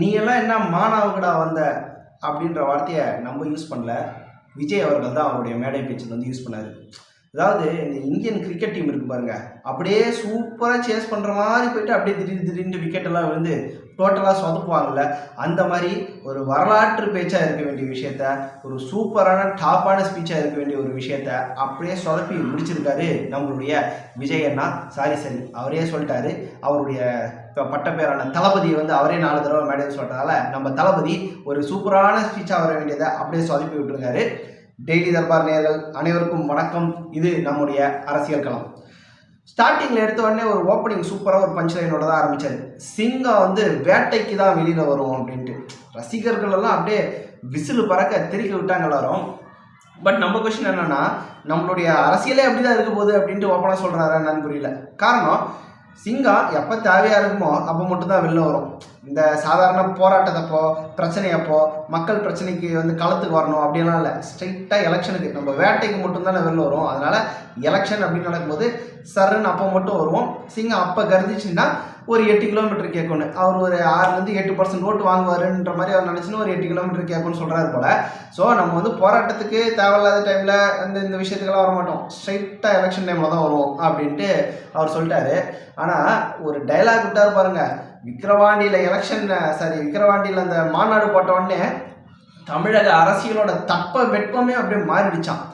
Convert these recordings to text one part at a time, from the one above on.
நீ எல்லாம் என்ன மானாவுக்குடா வந்த அப்படின்ற வார்த்தையை நம்ம யூஸ் பண்ணல. விஜய் அவர்கள் தான் அவருடைய மேடை பேச்சில் வந்து யூஸ் பண்ணார். அதாவது இந்த இந்தியன் கிரிக்கெட் டீம் இருக்கு பாருங்க. அப்படியே சூப்பராக சேஸ் பண்ணுற மாதிரி போயிட்டு அப்படியே திடீர் திடீர்னு விக்கெட் எல்லாம் விழுந்து டோட்டலாக சொதப்புவாங்கள்ல அந்த மாதிரி ஒரு வரலாற்று பேச்சாக இருக்க வேண்டிய விஷயத்த ஒரு சூப்பரான டாப்பான ஸ்பீச்சாக இருக்க வேண்டிய ஒரு விஷயத்த அப்படியே சொதப்பி முடிச்சிருக்காரு நம்மளுடைய விஜய் அண்ணா சாரி சரி அவரே சொல்லிட்டாரு. அவருடைய இப்போ பட்ட பேரான தளபதியை வந்து அவரே நாலு தடவை மேடையில் சொல்கிறதால நம்ம தளபதி ஒரு சூப்பரான ஸ்பீச்சாக வர வேண்டியதை அப்படியே சொதப்பி விட்டுருக்காரு. டெய்லி தர்பார் நேர்கள் அனைவருக்கும் வணக்கம். இது நம்முடைய அரசியல் களம். ஸ்டார்டிங்கில் எடுத்த உடனே ஒரு ஓப்பனிங் சூப்பராக ஒரு பஞ்ச் லைனோட தான் ஆரம்பித்தார் சிங்கம் வந்து வேட்டைக்கு தான் வெளியில் வரும் அப்படின்ட்டு. ரசிகர்கள் எல்லாம் அப்படியே விசிலு பறக்க திருக்கி விட்டாங்க எல்லாரும். பட் நம்ம கொஸ்டின் என்னென்னா நம்மளுடைய அரசியலே அப்படி தான் இருக்க போகுது அப்படின்ட்டு ஓப்பனாக சொல்கிறாரு என்னன்னு புரியல. காரணம் சிங்கம் எப்போ தேவையாக இருக்குமோ அப்போ மட்டும்தான் வெளில வரும். இந்த சாதாரண போராட்டத்தப்போ பிரச்சனையப்போ மக்கள் பிரச்சனைக்கு வந்து களத்துக்கு வரணும் அப்படின்லாம் இல்லை. ஸ்ட்ரைட்டாக எலெக்ஷனுக்கு நம்ம வேட்டைக்கு மட்டும்தான் வெளில வரும் அதனால் எலெக்ஷன் அப்படின்னு நடக்கும்போது சருன்னு அப்போ மட்டும் வருவோம். சிங்கம் அப்போ கருதிச்சுன்னா ஒரு எட்டு கிலோமீட்டர் கேட்கணும். அவர் ஒரு ஆறுலேருந்து எட்டு பர்சன்ட் ஓட்டு வாங்குவாருன்ற மாதிரி அவர் நினச்சின்னு ஒரு எட்டு கிலோமீட்டர் கேட்கணும்னு சொல்கிறாரு போல். ஸோ நம்ம வந்து போராட்டத்துக்கு தேவையில்லாத டைமில் இந்த இந்த விஷயத்துக்கெல்லாம் வர மாட்டோம். ஸ்ட்ரைட்டாக எலெக்ஷன் டைமில் தான் வருவோம் அப்படின்ட்டு அவர் சொல்லிட்டாரு. ஆனால் ஒரு டைலாக் விட்டார் பாருங்கள் விக்கிரவாண்டியில் எலெக்ஷன் சாரி விக்கிரவாண்டியில் அந்த மாநாடு போட்ட உடனே தமிழக அரசியலோட தப்ப வெட்பமே அப்படியே மாறிடுச்சான்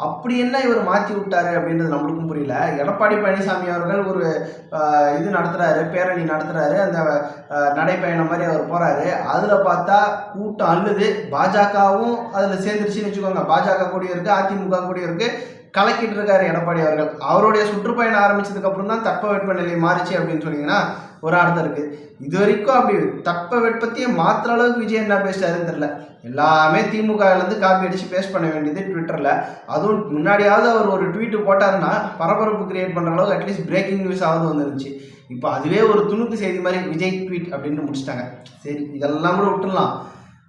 அப்படி என்ன இவர் மாற்றி விட்டாரு அப்படின்றது நம்மளுக்கும் புரியல. எடப்பாடி பழனிசாமி அவர்கள் ஒரு இது நடத்துகிறாரு பேரணி நடத்துகிறாரு அந்த நடைப்பயணம் மாதிரி அவர் போகிறாரு அதில் பார்த்தா கூட்டம் அல்லுது பாஜகவும் அதில் சேர்ந்துருச்சுன்னு வச்சுக்கோங்க. பாஜக கூடிய இருக்குது அதிமுக கூடிய இருக்குது கலக்கிட்டு இருக்காரு எடப்பாடி அவர்கள். அவருடைய சுற்றுப்பயணம் ஆரம்பிச்சதுக்கு அப்புறம் தான் தட்பவெட்ப நிலை மாறிச்சு அப்படின்னு சொன்னீங்கன்னா ஒரு அர்த்தம் இருக்கு. இது வரைக்கும் அப்படி தட்பவெட்பத்தையே மாத்திர அளவுக்கு விஜய் என்ன பேசிட்டாருன்னு தெரியல. எல்லாமே திமுகலேருந்து காப்பி அடிச்சு பேஸ்ட் பண்ண வேண்டியது ட்விட்டரில் அதுவும் முன்னாடியாவது அவர் ஒரு ட்வீட்டு போட்டாருன்னா பரபரப்பு கிரியேட் பண்ணுற அளவுக்கு அட்லீஸ்ட் பிரேக்கிங் நியூஸ் ஆகுது வந்துருந்துச்சு. இப்போ அதுவே ஒரு துணுக்கு செய்தி மாதிரி விஜய் ட்வீட் அப்படின்னு முடிச்சிட்டாங்க. சரி இதெல்லாம் கூட விட்டுடலாம்.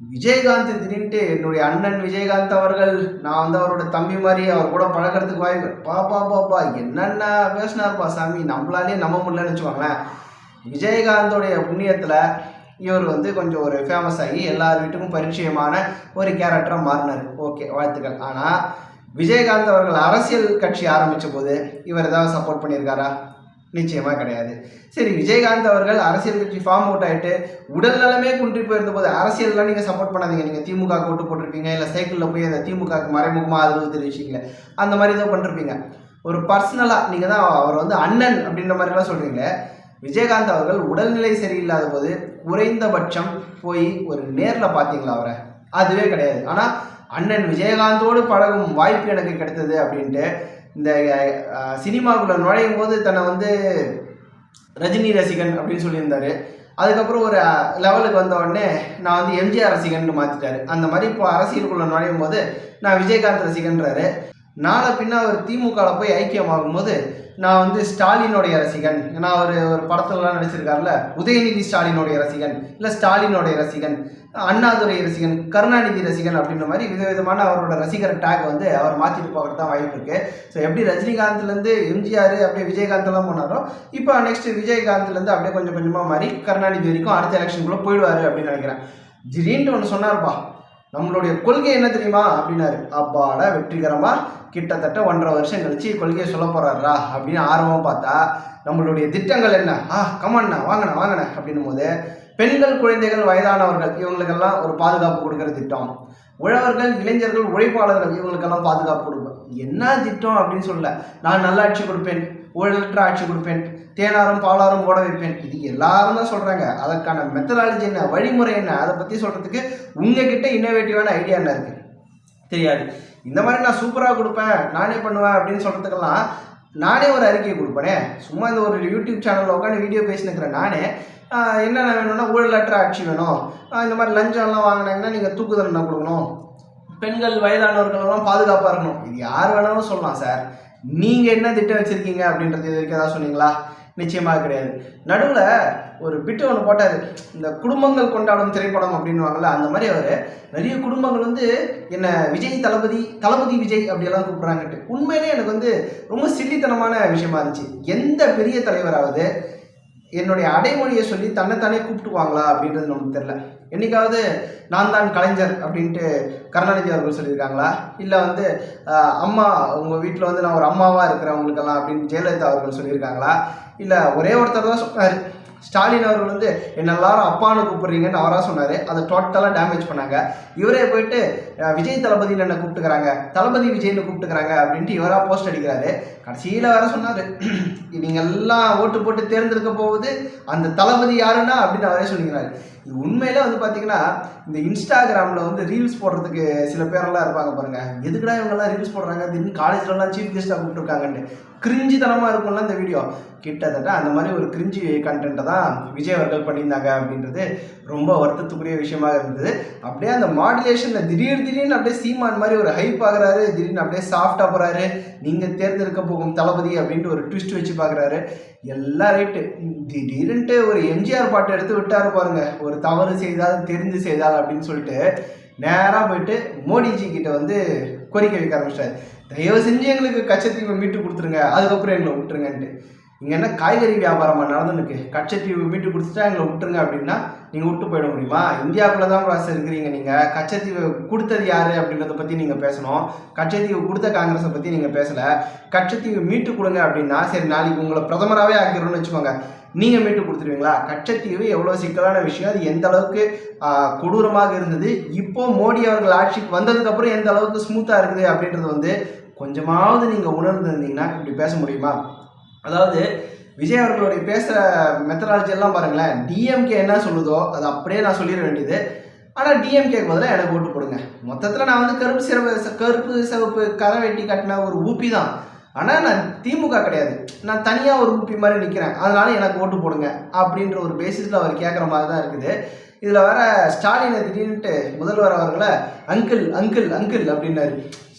விஜயகாந்த் திடீர்னுட்டு என்னுடைய அண்ணன் விஜயகாந்த் அவர்கள் நான் வந்து அவரோட தம்பி மாதிரி அவர் கூட பழகிறதுக்கு வாய்ப்பு. பாப்பா பாப்பா என்னென்ன பேசினார்ப்பா சாமி? நம்மளாலே நம்ப முடியலன்னு வச்சுக்கோங்களேன். விஜயகாந்தோடைய புண்ணியத்தில் இவர் வந்து கொஞ்சம் ஒரு ஃபேமஸ் ஆகி எல்லார் வீட்டுக்கும் பரிச்சயமான ஒரு கேரக்டராக மாறினார். ஓகே வாழ்த்துக்கள். ஆனால் விஜயகாந்த் அவர்கள் அரசியல் கட்சி ஆரம்பித்த போது இவர் ஏதாவது சப்போர்ட் பண்ணியிருக்காரா? நிச்சயமாக கிடையாது. சரி விஜயகாந்த் அவர்கள் அரசியல் கட்சி ஃபார்ம் அவுட் ஆகிட்டு உடல் நலமே குன்றி போயிருந்த போது அரசியல்லாம் நீங்கள் சப்போர்ட் பண்ணாதீங்க. நீங்கள் திமுக ஓட்டு போட்டிருப்பீங்க இல்லை சைக்கிளில் போய் அந்த திமுகவுக்கு மறைமுகமாக ஆதரவு தெரிவிச்சிங்க. அந்த மாதிரி ஏதோ பண்ணிருப்பீங்க. ஒரு பர்சனலாக நீங்கள் தான் அவர் வந்து அண்ணன் அப்படின்ற மாதிரிலாம் சொல்கிறீங்களே விஜயகாந்த் அவர்கள் உடல்நிலை சரியில்லாத போது குறைந்தபட்சம் போய் ஒரு நேரில் பார்த்தீங்களா அவரை? அதுவே கிடையாது. ஆனால் அண்ணன் விஜயகாந்தோடு பழகும் வாய்ப்பு எனக்கு கிடைத்தது அப்படின்ட்டு இந்த அஹ், நுழையும் போது தன்னை வந்து ரஜினி ரசிகன் அப்படின்னு சொல்லியிருந்தாரு. அதுக்கப்புறம் ஒரு லெவலுக்கு வந்த உடனே நான் வந்து எம்ஜிஆர் ரசிகன் மாற்றிட்டாரு அந்த மாதிரி இப்போ அரசியலுக்குள்ள நுழையும் போது நான் விஜயகாந்த் ரசிகன்றாரு. நாளை பின்ன அவர் திமுகவில் போய் ஐக்கியமாகும் போது நான் வந்து ஸ்டாலினுடைய ரசிகன். ஏன்னா அவர் ஒரு படத்துலலாம் நடிச்சிருக்காருல உதயநிதி ஸ்டாலினுடைய ரசிகன் இல்லை ஸ்டாலினுடைய ரசிகன் அண்ணாதுரை ரசிகன் கருணாநிதி ரசிகன் அப்படின்ற மாதிரி விதவிதமான அவரோட ரசிகர் டேக் வந்து அவர் மாற்றிட்டு போகிறது தான் வாய்ப்பு இருக்குது ஸோ எப்படி ரஜினிகாந்த்லேருந்து எம்ஜிஆர் அப்படியே விஜயகாந்த்லாம் போனாரோ இப்போ நெக்ஸ்ட் விஜயகாந்த்லேருந்து அப்படியே கொஞ்சம் கொஞ்சமாக மாறி கருணாநிதி வரைக்கும் அடுத்த எலெக்ஷனுக்குள்ளே போயிடுவார் அப்படின்னு நினைக்கிறேன். திடீர்னு ஒன்று சொன்னார்ப்பா. நம்மளுடைய கொள்கை என்ன தெரியுமா? அப்படின்னாரு. அப்பாட வெற்றிகரமாக கிட்டத்தட்ட ஒன்றரை வருஷம் கழிச்சு கொள்கையை சொல்ல போறாரா அப்படின்னு ஆர்வமாக பார்த்தா நம்மளுடைய திட்டங்கள் என்ன? ஆ கமண்ணா வாங்கண்ணா வாங்கண்ணா அப்படின்னும் போது பெண்கள் குழந்தைகள் வயதானவர்கள் இவங்களுக்கெல்லாம் ஒரு பாதுகாப்பு கொடுக்குற திட்டம். உழவர்கள் இளைஞர்கள் உழைப்பாளர்கள் இவங்களுக்கெல்லாம் பாதுகாப்பு கொடுப்பேன் என்ன திட்டம் அப்படின்னு சொல்லல. நான் நல்ல ஆட்சி கொடுப்பேன் ஊழலற்ற ஆட்சி கொடுப்பேன் தேனாரும் பாலாரும் ஓட வைப்பேன். இது எல்லாரும் தான் சொல்கிறாங்க அதற்கான மெத்தடாலஜி என்ன வழிமுறை என்ன அதை பற்றி சொல்கிறதுக்கு உங்ககிட்ட இன்னோவேட்டிவான ஐடியா என்ன இருக்குது தெரியாது. இந்த மாதிரி நான் சூப்பராக கொடுப்பேன் நானே பண்ணுவேன் அப்படின்னு சொல்கிறதுக்கெல்லாம் நானே ஒரு அறிக்கையை கொடுப்பேனே. சும்மா இந்த ஒரு யூடியூப் சேனலில் உட்காந்து வீடியோ பேசினுக்கிறேன். நானே என்னென்ன வேணும்னா ஊழலற்ற ஆட்சி வேணும். இந்த மாதிரி லஞ்சம்லாம் வாங்கினாங்கன்னா நீங்கள் தூக்கு தண்டனை கொடுக்கணும்? பெண்கள் வயதானவர்களெல்லாம் பாதுகாப்பாக இருக்கணும். இது யார் வேணாலும் சொல்லலாம் சார் நீங்கள் என்ன திட்டம் வச்சுருக்கீங்க அப்படின்றது இது வரைக்கும் ஏதாவது சொன்னீங்களா? நிச்சயமாக கிடையாது. நடுவில் ஒரு பிட்டு ஒன்று போட்டார். இந்த குடும்பங்கள் கொண்டாடும் திரைப்படம் அப்படின்வாங்கல்ல அந்த மாதிரி அவர் நிறைய குடும்பங்கள் வந்து என்ன விஜய் தளபதி தளபதி விஜய் அப்படியெல்லாம் கூப்பிட்றாங்கட்டு உண்மையிலே எனக்கு வந்து ரொம்ப சில்லித்தனமான விஷயமா இருந்துச்சு. எந்த பெரிய தலைவராவது என்னுடைய அடைமொழியை சொல்லி தன்னைத்தானே கூப்பிட்டுவாங்களா அப்படின்றது நமக்கு தெரில என்னைக்காவது நான் தான் கலைஞர் அப்படின்ட்டு கருணாநிதி அவர்கள் சொல்லியிருக்காங்களா? இல்லை வந்து அம்மா உங்கள் வீட்டில் வந்து நான் ஒரு அம்மாவாக இருக்கிறேன் உங்களுக்கெல்லாம் அப்படின்னு ஜெயலலிதா அவர்கள் சொல்லியிருக்காங்களா? இல்லை ஒரே ஒருத்தர் தான் சொன்னார். ஸ்டாலின் அவர்கள் வந்து என்ன எல்லாரும் அப்பான்னு கூப்பிடுறீங்கன்னு அவராக சொன்னார். அதை டோட்டலாக டேமேஜ் பண்ணாங்க. இவரே போயிட்டு விஜய் தளபதியில் என்ன கூப்பிட்டுக்கிறாங்க. தளபதி விஜய்னு கூப்பிட்டுக்கிறாங்க அப்படின்ட்டு இவராக போஸ்ட் அடிக்கிறாரு. கடைசியில் வேற சொன்னார். நீங்கள் எல்லாம் ஓட்டு போட்டு தேர்ந்தெடுக்க போகுது அந்த தளபதி யாருன்னா அப்படின்னு அவரே சொல்லிக்கிறாரு. இது உண்மையில வந்து பார்த்தீங்கன்னா இந்த இன்ஸ்டாகிராமில் வந்து ரீல்ஸ் போடுறதுக்கு சில பேரெல்லாம் இருப்பாங்க பாருங்க. எதுக்குடா இவங்கெல்லாம் ரீல்ஸ் போடுறாங்க? திடீர்னு காலேஜ்லலாம் சீஃப் கெஸ்ட்டாக கூப்பிட்டுருக்காங்கன்னு கிரிஞ்சித்தனமாக இருக்கும்ல இந்த வீடியோ கிட்டத்தட்ட அந்த மாதிரி ஒரு கிரிஞ்சி கண்டென்ட்டை தான் விஜய் அவர்கள் பண்ணியிருந்தாங்க அப்படின்றது ரொம்ப வருத்தத்துக்குரிய விஷயமாக இருந்தது. அப்படியே அந்த மாடுலேஷனில் திடீர் திடீர்னு அப்படியே சீமான் மாதிரி ஒரு ஹைப் ஆகுறாரு. திடீர்னு அப்படியே சாஃப்டாக போகிறாரு நீங்கள் தேர்ந்தெடுக்க போகும் தளபதி அப்படின்ட்டு ஒரு ட்விஸ்ட் வச்சு பார்க்குறாரு எல்லாம் ரைட்டு திடீர்னுட்டு ஒரு எம்ஜிஆர் பாட்டு எடுத்து விட்டாரு பாருங்க. ஒரு தவறு செய்தால் தெரிந்து செய்தால் அப்படின்னு சொல்லிட்டு நேராக போயிட்டு மோடிஜி கிட்ட வந்து கோரிக்கை வைக்க ஆரம்பிச்சிட்டாரு. தயவு செஞ்சு எங்களுக்கு கச்சத்தீவை மீட்டு கொடுத்துருங்க அதுக்கப்புறம் எங்களை விட்டுருங்கன்ட்டு. இங்கே என்ன காய்கறி வியாபாரமாக நடந்துருக்கு கச்சத்தீவு மீட்டு கொடுத்துட்டா எங்களை விட்டுருங்க அப்படின்னா நீங்கள் விட்டு போயிட முடியுமா? இந்தியாவுக்குள்ள தான் ப்ராசஸ் இருக்கிறீங்க நீங்கள் கச்சத்தீவு கொடுத்தது யார் அப்படின்றத பற்றி நீங்கள் பேசணும். கச்சத்தீவு கொடுத்த காங்கிரஸை பற்றி நீங்கள் பேசலை. கச்சத்தீவு மீட்டு கொடுங்க அப்படின்னா சரி நாளைக்கு உங்களை பிரதமராகவே ஆக்கிறோம்னு வச்சுக்கோங்க. நீங்கள் மீட்டு கொடுத்துருவீங்களா? கச்சத்தீவு எவ்வளோ சிக்கலான விஷயம். அது எந்த அளவுக்கு கொடூரமாக இருந்தது. இப்போ மோடி அவர்கள் ஆட்சிக்கு வந்ததுக்கப்புறம் எந்த அளவுக்கு ஸ்மூத்தாக இருக்குது அப்படின்றது வந்து கொஞ்சமாவது நீங்கள் உணர்ந்திருந்தீங்கன்னா இப்படி பேச முடியுமா? அதாவது விஜய் அவர்களுடைய பேசுகிற மெத்தடாலஜி எல்லாம் பாருங்களேன். டிஎம்கே என்ன சொல்லுதோ அது அப்படியே நான் சொல்லிட வேண்டியது. ஆனால் டிஎம்கேக்கு பதிலாக எனக்கு ஓட்டு போடுங்க. மொத்தத்தில் நான் வந்து கருப்பு சிறப்பு கருப்பு சிவப்பு கரை வெட்டி கட்டின ஒரு ஊப்பி தான். ஆனால் நான் திமுக கிடையாது. நான் தனியாக ஒரு ஊப்பி மாதிரி நிற்கிறேன் அதனால எனக்கு ஓட்டு போடுங்க அப்படின்ற ஒரு பேசிஸில் அவர் கேட்குற மாதிரி தான் இருக்குது. இதில் வேற ஸ்டாலினை திடீர்னுட்டு முதல்வர் அவர்களை அங்கிள் அங்கிள் அங்கிள் அப்படின்னாரு.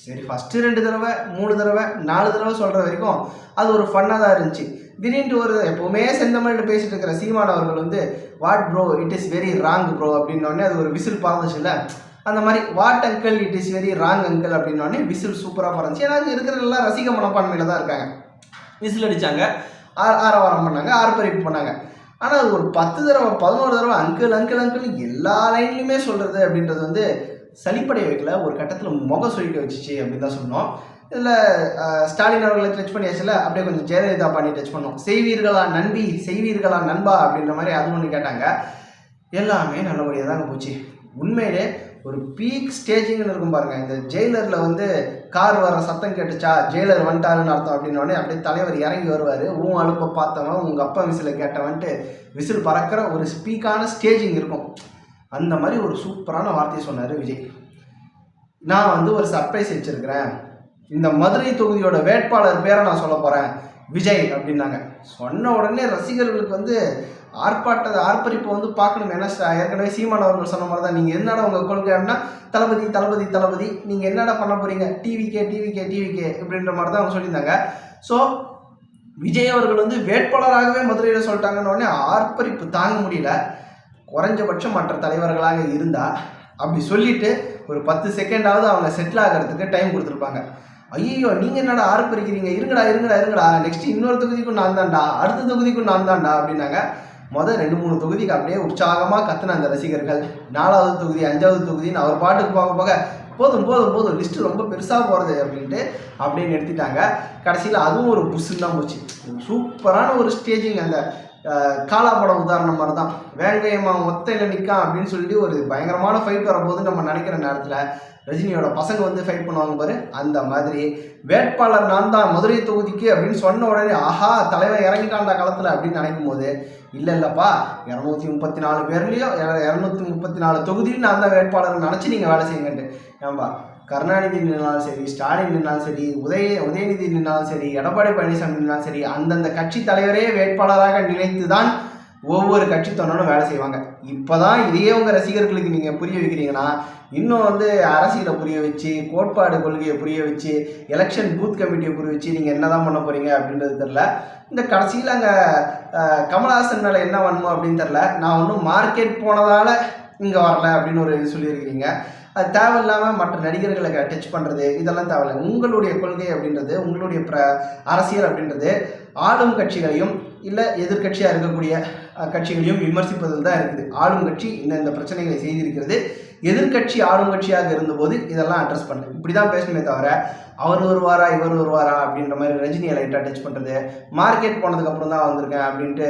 சரி ஃபஸ்ட்டு ரெண்டு தடவை மூணு தடவை நாலு தடவை சொல்கிற வரைக்கும் அது ஒரு ஃபன்னாக தான் இருந்துச்சு. திடீர்னு ஒரு எப்போவுமே செந்தமிழில் பேசிட்டு இருக்கிற சீமான் அவர்கள் வந்து what bro it is very wrong bro அப்படின்னோடனே அது ஒரு விசில் பறந்துச்சுல்ல அந்த மாதிரி what uncle it is very wrong uncle அப்படின்னோடனே விசில் சூப்பராக பறந்துச்சு. ஏன்னா அங்கே இருக்கிற எல்லாம் ரசிக மனப்பான்மையில் தான் இருக்காங்க. விசில் அடித்தாங்க ஆரவாரம் பண்ணாங்க ஆர்ப்பரிப்பு பண்ணாங்க. ஆனால் அது ஒரு பத்து தடவை பதினோரு தடவை அங்கிள் அங்கிள் அங்கிள் எல்லா லைன்லையுமே சொல்கிறது அப்படின்றது வந்து சளிப்படைய வைக்கல ஒரு கட்டத்தில் முக சுழிக்க வச்சுச்சு அப்படின்னு தான் சொன்னோம் இதில் ஸ்டாலின் அவர்களை டச் பண்ணியாச்சுல அப்படியே கொஞ்சம் ஜெயலலிதா பாண்டி டச் பண்ணோம். செய்வீர்களா நண்பி செய்வீர்களா நண்பா அப்படின்ற மாதிரி அது ஒன்று கேட்டாங்க. எல்லாமே நல்லபடியாக தாங்க போச்சு. உண்மையிலே ஒரு பீக் ஸ்டேஜிங்னு இருக்கும் பாருங்கள் இந்த ஜெயிலரில் வந்து கார் வர சத்தம் கேட்டுச்சா ஜெயிலர் வந்துட்டாருன்னு அர்த்தம் அப்படின்னோடனே அப்படியே தலைவர் இறங்கி வருவார். உன் அலுப்பை பார்த்தவன் உங்கள் அப்பா விசிலை கேட்டவன்ட்டு விசில் பறக்கிற ஒரு ஸ்பீக்கான ஸ்டேஜிங் இருக்கும். அந்த மாதிரி ஒரு சூப்பரான வார்த்தையை சொன்னார் விஜய். நான் வந்து ஒரு சர்ப்ரைஸ் வச்சுருக்கிறேன் இந்த மதுரை தொகுதியோட வேட்பாளர் பேரை நான் சொல்ல போகிறேன் விஜய் அப்படின்னாங்க. சொன்ன உடனே ரசிகர்களுக்கு வந்து ஆர்ப்பாட்ட ஆர்ப்பரிப்பை வந்து பார்க்கணும். ஏன்னா ஏற்கனவே சீமான் அவர்கள் சொன்ன மாதிரி தான் நீங்கள் என்னடா உங்கள் கொள்கை அப்படின்னா தளபதி தளபதி தளபதி நீங்கள் என்னடா பண்ண போகிறீங்க டிவிகே டிவிகே டிவிகே அப்படின்ற மாதிரி தான் அவங்க சொல்லியிருந்தாங்க. ஸோ விஜய் அவர்கள் வந்து வேட்பாளராகவே மதுரையில் சொல்லிட்டாங்கன்னு உடனே ஆர்ப்பரிப்பு தாங்க முடியல. குறைஞ்சபட்சம் மற்ற தலைவர்களாக இருந்தால் அப்படி சொல்லிவிட்டு ஒரு பத்து செகண்டாவது அவங்க செட்டில் ஆகிறதுக்கு டைம் கொடுத்துருப்பாங்க. ஐயோ நீங்கள் என்னடா ஆர்ப்பரிக்கிறீங்க? இருங்கடா இருங்கடா இருங்கடா. நெக்ஸ்ட் இன்னொரு தொகுதிக்கும் நான் தான்டா. அடுத்த தொகுதிக்கும் நான் தான்டா அப்படின்னாங்க. மொதல் ரெண்டு மூணு தொகுதிக்கு அப்படியே உற்சாகமாக கத்துன அந்த ரசிகர்கள். நாலாவது தொகுதி அஞ்சாவது தொகுதின்னு அவர் பாட்டுக்கு போக போக போதும் போதும் போதும் லிஸ்ட்டு ரொம்ப பெருசாக போகிறது அப்படின்ட்டு அப்படியே நிறுத்திட்டாங்க. கடைசியில் அதுவும் ஒரு புஷ்ஷுன்னு தான் போச்சு. சூப்பரான ஒரு ஸ்டேஜிங் அந்த காலா படம் உதாரணம் மாதிரி தான் வேங்கையம்மா ஒத்தையில் நிற்கான் அப்படின்னு சொல்லிட்டு ஒரு பயங்கரமான ஃபைட் வரும்போது நம்ம நினைக்கிற நேரத்தில் ரஜினியோட பசங்க வந்து ஃபைட் பண்ணுவாங்க பாரு அந்த மாதிரி. வேட்பாளர் நான் தான் மதுரை தொகுதிக்கு அப்படின்னு சொன்ன உடனே ஆஹா தலைவர் இறங்கிட்டான்டா காலத்தில் அப்படின்னு நினைக்கும் போது இல்லை இல்லைப்பா இரநூத்தி முப்பத்தி நாலு பேர்லேயும் இரநூத்தி முப்பத்தி நாலு தொகுதியிலும் நான் தான் வேட்பாளர் நினச்சி நீங்கள் வேலை செய்யுங்கன்ட்டு. ஏன்பா கருணாநிதி நின்னாலும் சரி ஸ்டாலின் நின்னாலும் சரி உதய உதயநிதி நின்னாலும் சரி எடப்பாடி பழனிசாமி நின்னாலும் சரி அந்தந்த கட்சி தலைவரே வேட்பாளராக நினைத்து தான் ஒவ்வொரு கட்சி தொண்டனும் வேலை செய்வாங்க. இப்போதான் இதையே உங்கள் ரசிகர்களுக்கு நீங்கள் புரிய வைக்கிறீங்கன்னா இன்னும் வந்து அரசியலை புரிய வச்சு கோட்பாடு கொள்கையை புரிய வச்சு எலெக்ஷன் பூத் கமிட்டியை புரிய வச்சு நீங்கள் என்ன தான் பண்ண போகிறீங்க அப்படின்றது தெரில இந்த கடைசியில் அங்கே கமல்ஹாசன் மேலே என்ன பண்ணும் அப்படின்னு தெரில நான் ஒன்றும் மார்க்கெட் போனதால் இங்கே வரல அப்படின்னு ஒரு இது சொல்லியிருக்கிறீங்க. அது தேவையில்லாமல் மற்ற நடிகர்களை டச் பண்ணுறது இதெல்லாம் தேவையில்லை. உங்களுடைய கொள்கை அப்படின்றது உங்களுடைய பிர அரசியல் அப்படின்றது ஆளும் கட்சிகளையும் இல்லை எதிர்க்கட்சியாக இருக்கக்கூடிய கட்சிகளையும் விமர்சிப்பதில் தான் இருக்குது. ஆளும் கட்சி இந்த இந்த பிரச்சனைகளை செய்திருக்கிறது. எதிர்க்கட்சி ஆளும் கட்சியாக இருந்தபோது இதெல்லாம் அட்ரஸ் பண்ணல. இப்படி தான் பேசணுமே தவிர அவர் வருவாரா இவர் வருவாரா அப்படின்ற மாதிரி ரஜினியை லைட்டாக டச் பண்ணுறது மார்க்கெட் போனதுக்கப்புறம் தான் வந்திருக்கேன் அப்படின்ட்டு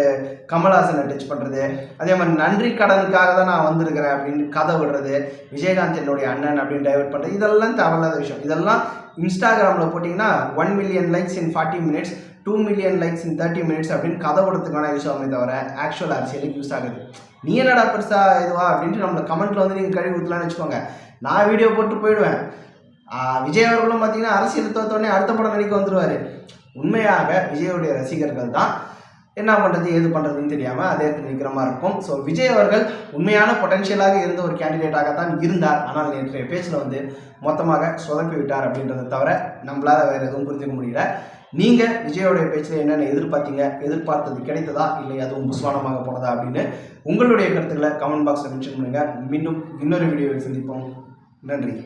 கமல்ஹாசனை டச் பண்ணுறது அதே மாதிரி நன்றி கடனுக்காக தான் நான் வந்திருக்கிறேன் அப்படின்னு கதை விடுறது விஜயகாந்த் என்னுடைய அண்ணன் அப்படின்னு டைவர்ட் பண்ணுறது இதெல்லாம் தேவையில்லாத விஷயம். இதெல்லாம் இன்ஸ்டாகிராமில் போட்டிங்கன்னா one million likes in forty minutes two million likes in thirty minutes அப்படின்னு கதை விடுறதுக்கான யூஸ் ஆகுமே தவிர ஆக்சுவல் அரசியலுக்கு யூஸ் ஆகுது. நீ என்னடா பெருசா இதுவா அப்படின்ட்டு நம்மளை கமெண்ட்டில் வந்து நீங்கள் கழுவி ஊற்றலாம்னு வச்சுக்கோங்க. நான் வீடியோ போட்டு போயிடுவேன். விஜய் அவர்களும் பார்த்தீங்கன்னா அரசியல் தோத்தோடனே அடுத்த படம் நடிக்க வந்துடுவார் உண்மையாக விஜயோடைய ரசிகர்கள் தான் என்ன பண்ணுறது ஏது பண்ணுறதுன்னு தெரியாமல் அதே இடத்துல நிற்கிற மாதிரி இருக்கும். ஸோ விஜய் அவர்கள் உண்மையான பொட்டன்ஷியலாக இருந்த ஒரு கேண்டிடேட்டாக தான் இருந்தார். ஆனால் நேற்றைய பேச்சில் வந்து மொத்தமாக சொதப்பி விட்டார் அப்படின்றத தவிர நம்மளால் வேறு எதுவும் புரிஞ்சுக்க முடியல. நீங்கள் விஜயோடைய பேச்சில் என்னென்ன எதிர்பார்த்தீங்க? எதிர்பார்த்தது கிடைத்ததா? இல்லை அதுவும் புஸ்வானமாக போனதா அப்படின்னு உங்களுடைய கருத்துக்களை கமெண்ட் பாக்ஸில் மென்ஷன் பண்ணுங்கள் மீண்டும் இன்னொரு வீடியோவில் சந்திப்போம். நன்றி.